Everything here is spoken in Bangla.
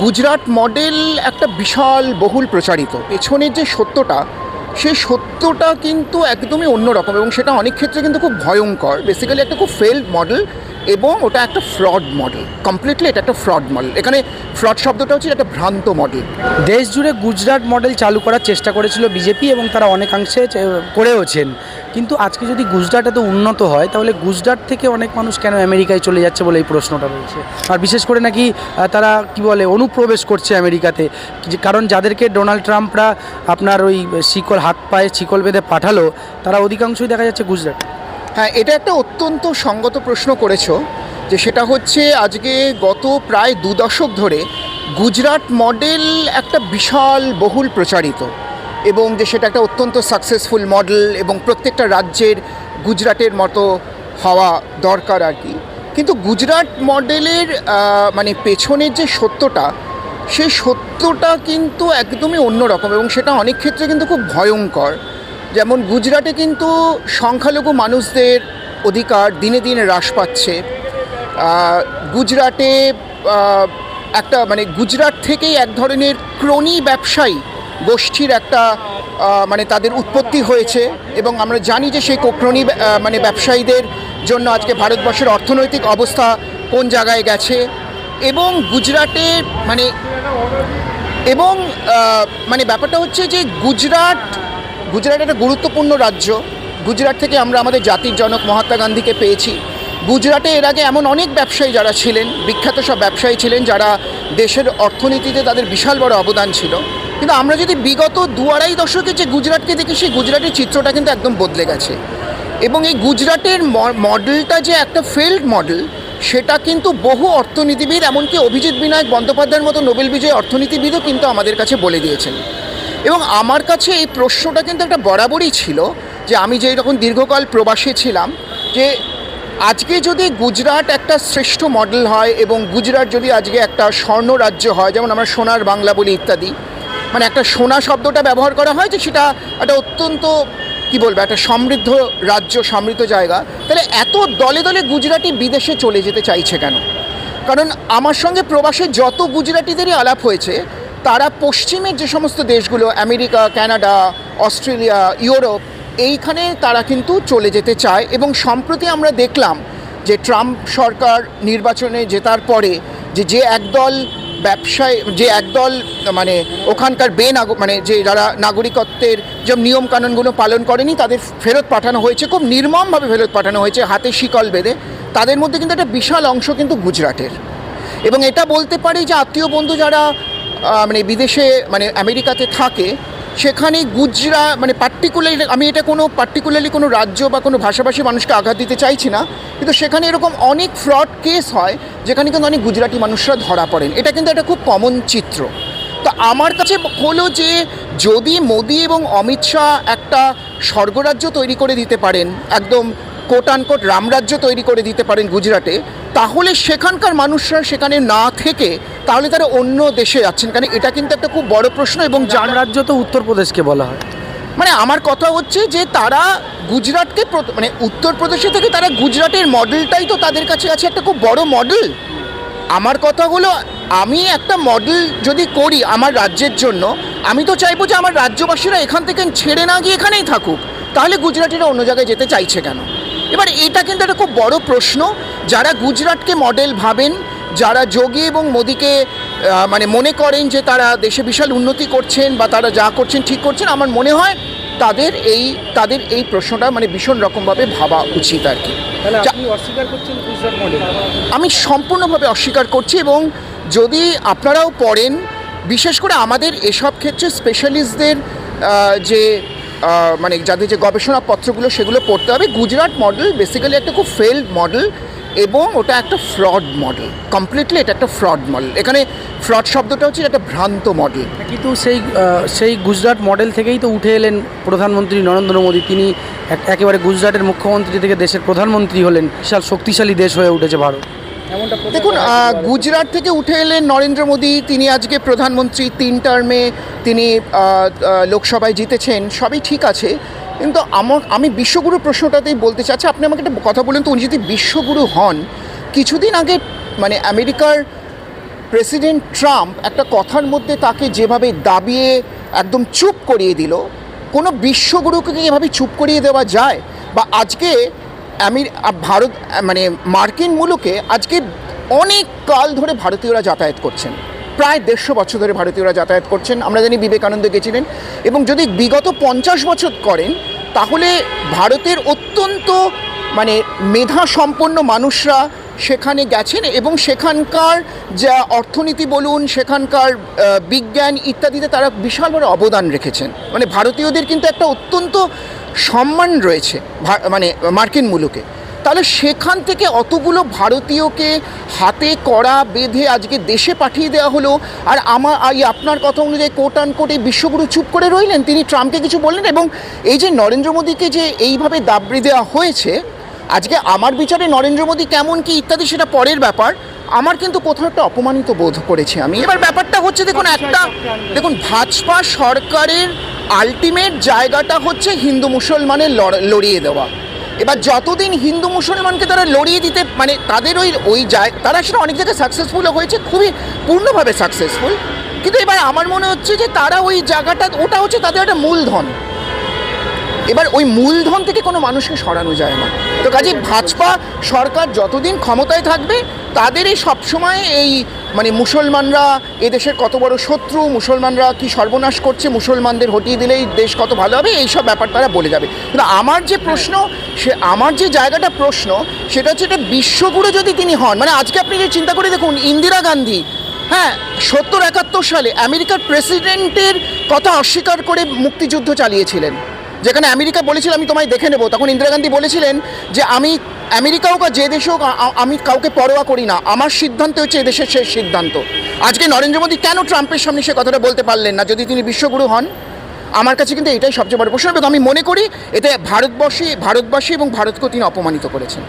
গুজরাট মডেল একটা বিশাল বহুল প্রচারিত। পেছনের যে সত্যটা, সেই সত্যটা কিন্তু একদমই অন্যরকম এবং সেটা অনেক ক্ষেত্রে কিন্তু খুব ভয়ঙ্কর। বেসিক্যালি একটা খুব ফেল্ড মডেল এবং ওটা একটা ফ্রড মডেল কমপ্লিটলি এটা একটা ফ্রড মডেল। এখানে ফ্রড শব্দটা হচ্ছে একটা ভ্রান্ত মডেল। দেশ জুড়ে গুজরাট মডেল চালু করার চেষ্টা করেছিল বিজেপি এবং তারা অনেকাংশে করেওছেন। কিন্তু আজকে যদি গুজরাট এত উন্নত হয়, তাহলে গুজরাট থেকে অনেক মানুষ কেন আমেরিকায় চলে যাচ্ছে বলে এই প্রশ্নটা রয়েছে? আর বিশেষ করে নাকি তারা কি বলে, অনুপ্রবেশ করছে আমেরিকাতে। কারণ যাদেরকে ডোনাল্ড ট্রাম্পরা আপনার ওই শিকল হাত পায়ে শিকল বেঁধে পাঠালো, তারা অধিকাংশই দেখা যাচ্ছে গুজরাট। হ্যাঁ এটা একটা অত্যন্ত সঙ্গত প্রশ্ন করেছ যে সেটা হচ্ছে আজকে গত প্রায় দু দশক ধরে গুজরাট মডেল একটা বিশাল বহুল প্রচারিত এবং যে সেটা একটা অত্যন্ত সাকসেসফুল মডেল এবং প্রত্যেকটা রাজ্যের গুজরাটের মতো হওয়া দরকার আর কি। কিন্তু গুজরাট মডেলের মানে পেছনের যে সত্যটা, সেই সত্যটা কিন্তু একদমই অন্যরকম এবং সেটা অনেক ক্ষেত্রে কিন্তু খুব ভয়ঙ্কর। যেমন গুজরাটে কিন্তু সংখ্যালঘু মানুষদের অধিকার দিনে দিনে হ্রাস পাচ্ছে। গুজরাটে একটা মানে গুজরাট থেকেই এক ধরনের ক্রনি ব্যবসায়ী গোষ্ঠীর একটা মানে তাদের উৎপত্তি হয়েছে এবং আমরা জানি যে সেই ক্রনি মানে ব্যবসায়ীদের জন্য আজকে ভারতবর্ষের অর্থনৈতিক অবস্থা কোন জায়গায় গেছে এবং গুজরাটে মানে এবং মানে ব্যাপারটা হচ্ছে যে গুজরাট গুজরাট একটা গুরুত্বপূর্ণ রাজ্য। গুজরাট থেকে আমরা আমাদের জাতির জনক মহাত্মা গান্ধীকে পেয়েছি। গুজরাটে এর আগে এমন অনেক ব্যবসায়ী যারা ছিলেন, বিখ্যাত সব ব্যবসায়ী ছিলেন যারা দেশের অর্থনীতিতে তাদের বিশাল বড় অবদান ছিল। কিন্তু আমরা যদি বিগত দু আড়াই দশকে যে গুজরাটকে দেখি, সেই গুজরাটের চিত্রটা কিন্তু একদম বদলে গেছে। এবং এই গুজরাটের মডেলটা যে একটা ফেল্ড মডেল, সেটা কিন্তু বহু অর্থনীতিবিদ, এমনকি অভিজিৎ বিনায়ক বন্দ্যোপাধ্যায়ের মতো নোবেল বিজয়ী অর্থনীতিবিদও কিন্তু আমাদের কাছে বলে দিয়েছেন। এবং আমার কাছে এই প্রশ্নটা কিন্তু একটা বরাবরই ছিল যে আমি যেই রকম দীর্ঘকাল প্রবাসী ছিলাম, যে আজকে যদি গুজরাট একটা শ্রেষ্ঠ মডেল হয় এবং গুজরাট যদি আজকে একটা স্বর্ণ রাজ্য হয়, যেমন আমরা সোনার বাংলা বলি ইত্যাদি মানে একটা সোনা শব্দটা ব্যবহার করা হয় যে সেটা একটা অত্যন্ত, কি বলব, একটা সমৃদ্ধ রাজ্য, সমৃদ্ধ জায়গা, তাহলে এত দলে দলে গুজরাটি বিদেশে চলে যেতে চাইছে কেন? কারণ আমার সঙ্গে প্রবাসে যত গুজরাটিদেরই আলাপ হয়েছে তারা পশ্চিমের যে সমস্ত দেশগুলো, আমেরিকা, কানাডা, অস্ট্রেলিয়া, ইউরোপ, এইখানে তারা কিন্তু চলে যেতে চায় এবং সম্প্রতি আমরা দেখলাম যে ট্রাম্প সরকার নির্বাচনে জেতার পরে যে যে একদল ব্যবসায়, যে একদল মানে ওখানকার বেনাগ মানে যে যারা নাগরিকত্বের যে নিয়মকানুনগুলো পালন করেনি, তাদের ফেরত পাঠানো হয়েছে, খুব নির্মমভাবে ফেরত পাঠানো হয়েছে, হাতে শিকল বেঁধে। তাদের মধ্যে কিন্তু একটা বিশাল অংশ কিন্তু গুজরাটের। এবং এটা বলতে পারি যে আত্মীয় বন্ধু যারা মানে বিদেশে মানে আমেরিকাতে থাকে, সেখানে গুজরা মানে পার্টিকুলারলি আমি এটা কোনো পার্টিকুলারলি কোনো রাজ্য বা কোনো ভাষাভাষী মানুষকে আঘাত দিতে চাইছি না, কিন্তু সেখানে এরকম অনেক ফ্রড কেস হয়, যেখানে কিন্তু অনেক গুজরাটি মানুষরা ধরা পড়েন। এটা কিন্তু একটা খুব কমন চিত্র। তো আমার কাছে হলো যে, যদি মোদি এবং অমিত শাহ একটা স্বর্গরাজ্য তৈরি করে দিতে পারেন, একদম কোট আনকোট রামরাজ্য তৈরি করে দিতে পারেন গুজরাটে তাহলে সেখানকার মানুষরা সেখানে না থেকে তাহলে তারা অন্য দেশে যাচ্ছেন। কারণ এটা কিন্তু একটা খুব বড় প্রশ্ন এবং যার রাজ্য তো উত্তরপ্রদেশকে বলা হয়। মানে আমার কথা হচ্ছে যে তারা গুজরাটকে মানে উত্তরপ্রদেশে থেকে তারা গুজরাটের মডেলটাই তো তাদের কাছে আছে একটা খুব বড় মডেল। আমার কথা হলো আমি একটা মডেল যদি করি আমার রাজ্যের জন্য আমি তো চাইব যে আমার রাজ্যবাসীরা এখান থেকে ছেড়ে না গিয়ে এখানেই থাকুক। তাহলে গুজরাটিরা অন্য জায়গায় যেতে চাইছে কেন? এবার এটা কিন্তু একটা খুব বড় প্রশ্ন। যারা গুজরাটকে মডেল ভাবেন যারা যোগী এবং মোদিকে মানে মনে করেন যে তারা দেশে বিশাল উন্নতি করছেন বা তারা যা করছেন ঠিক করছেন আমার মনে হয় তাদের এই তাদের এই প্রশ্নটা মানে ভীষণ রকমভাবে ভাবা উচিত আর কি। আপনি অস্বীকার করছেন গুজরাট মডেল আমি সম্পূর্ণভাবে অস্বীকার করছি এবং যদি আপনারাও পড়েন বিশেষ করে আমাদের এসব ক্ষেত্রে স্পেশালিস্টদের যে মানে যাদের যে গবেষণাপত্রগুলো সেগুলো পড়তে হবে। গুজরাট মডেল বেসিক্যালি একটা খুব ফেল্ড মডেল এবং ওটা একটা ফ্রড মডেল কমপ্লিটলি এটা একটা ফ্রড মডেল এখানে ফ্রড শব্দটা হচ্ছে একটা ভ্রান্ত মডেল কিন্তু সেই সেই গুজরাট মডেল থেকেই তো উঠে এলেন প্রধানমন্ত্রী নরেন্দ্র মোদী। তিনি এক- একেবারে গুজরাটের মুখ্যমন্ত্রী থেকে দেশের প্রধানমন্ত্রী হলেন। বিশাল শক্তিশালী দেশ হয়ে উঠেছে ভারত। দেখুন গুজরাট থেকে উঠে এলেন নরেন্দ্র মোদী। তিনি আজকে প্রধানমন্ত্রী তিন টার্মে তিনি লোকসভায় জিতেছেন। সবই ঠিক আছে। কিন্তু আমার আমি বিশ্বগুরু প্রশ্নটাতেই বলতে চাচ্ছি আপনি আমাকে একটা কথা বলুন তো উনি যদি বিশ্বগুরু হন কিছুদিন আগে মানে আমেরিকার প্রেসিডেন্ট ট্রাম্প একটা কথার মধ্যে তাকে যেভাবে দাবিয়ে একদম চুপ করিয়ে দিল কোনো বিশ্বগুরুকে কি এভাবে চুপ করিয়ে দেওয়া যায়? বা আজকে আমি ভারত মানে মার্কিন মুলুকে আজকে অনেক কাল ধরে ভারতীয়রা যাতায়াত করছেন। প্রায় দেড়শো বছর ধরে ভারতীয়রা যাতায়াত করছেন। আমরা জানি বিবেকানন্দ গেছিলেন এবং যদি বিগত পঞ্চাশ বছর করেন, তাহলে ভারতের অত্যন্ত মানে মেধা সম্পন্ন মানুষরা সেখানে গেছেন এবং সেখানকার যা অর্থনীতি বলুন, সেখানকার বিজ্ঞান ইত্যাদিতে তারা বিশাল বড় অবদান রেখেছেন। মানে ভারতীয়দের কিন্তু একটা অত্যন্ত সম্মান রয়েছে ভা- মানে মার্কিন মুলুকে। তাহলে সেখান থেকে অতগুলো ভারতীয়কে হাতে করা বেঁধে আজকে দেশে পাঠিয়ে দেওয়া হলো। আর আমার এই আপনার কথা অনুযায়ী কোট আন কোট এই বিশ্বগুরু চুপ করে রইলেন। তিনি ট্রাম্পকে কিছু বললেন এবং এই যে নরেন্দ্র মোদীকে যে এইভাবে দাবড়ি দেওয়া হয়েছে আজকে আমার বিচারে নরেন্দ্র মোদী কেমন কি ইত্যাদি সেটা পরের ব্যাপার। আমার কিন্তু কোথাও একটা অপমানিত বোধ করেছি আমি। এবার ব্যাপারটা হচ্ছে দেখুন একটা দেখুন ভাজপা সরকারের আলটিমেট জায়গাটা হচ্ছে হিন্দু মুসলমানের লড়- লড়িয়ে দেওয়া। এবার যতদিন হিন্দু মুসলমানকে তারা লড়িয়ে দিতে মানে তাদের ওই ওই জায়, তারা সেটা অনেক জায়গায় সাকসেসফুলও হয়েছে, খুবই পূর্ণভাবে সাকসেসফুল কিন্তু এবার আমার মনে হচ্ছে যে তারা ওই জায়গাটা, ওটা হচ্ছে তাদের একটা মূলধন। এবার ওই মূলধন থেকে কোনো মানুষকে সরানো যায় না। তো কাজে ভাজপা সরকার যতদিন ক্ষমতায় থাকবে, তাদের এই সবসময় এই মানে মুসলমানরা এদেশের কত বড় শত্রু, মুসলমানরা কি সর্বনাশ করছে, মুসলমানদের হটিয়ে দিলেই দেশ কত ভালো হবে, এইসব ব্যাপার তারা বলে যাবে। কিন্তু আমার যে প্রশ্ন, সে আমার যে জায়গাটা প্রশ্ন, সেটা হচ্ছে এটা বিশ্বগুরু যদি তিনি হন মানে আজকে আপনি যে চিন্তা করে দেখুন, ইন্দিরা গান্ধী হ্যাঁ সত্তর একাত্তর সালে আমেরিকার প্রেসিডেন্টের কথা অস্বীকার করে মুক্তিযুদ্ধ চালিয়েছিলেন। যেখানে আমেরিকা বলেছিল, আমি তোমায় দেখে নেব। তখন ইন্দিরা গান্ধী বলেছিলেন যে, আমি আমেরিকা হোক যে দেশে হোক আমি কাউকে পরোয়া করি না। আমার সিদ্ধান্ত হচ্ছে এদেশের শেষ সিদ্ধান্ত। আজকে নরেন্দ্র মোদী কেন ট্রাম্পের সামনে সে কথাটা বলতে পারলেন না, যদি তিনি বিশ্বগুরু হন? আমার কাছে কিন্তু এটাই সবচেয়ে বড় প্রশ্ন। এবং আমি মনে করি এতে ভারতবর্ষী ভারতবাসী এবং ভারতকেও তিনি অপমানিত করেছেন।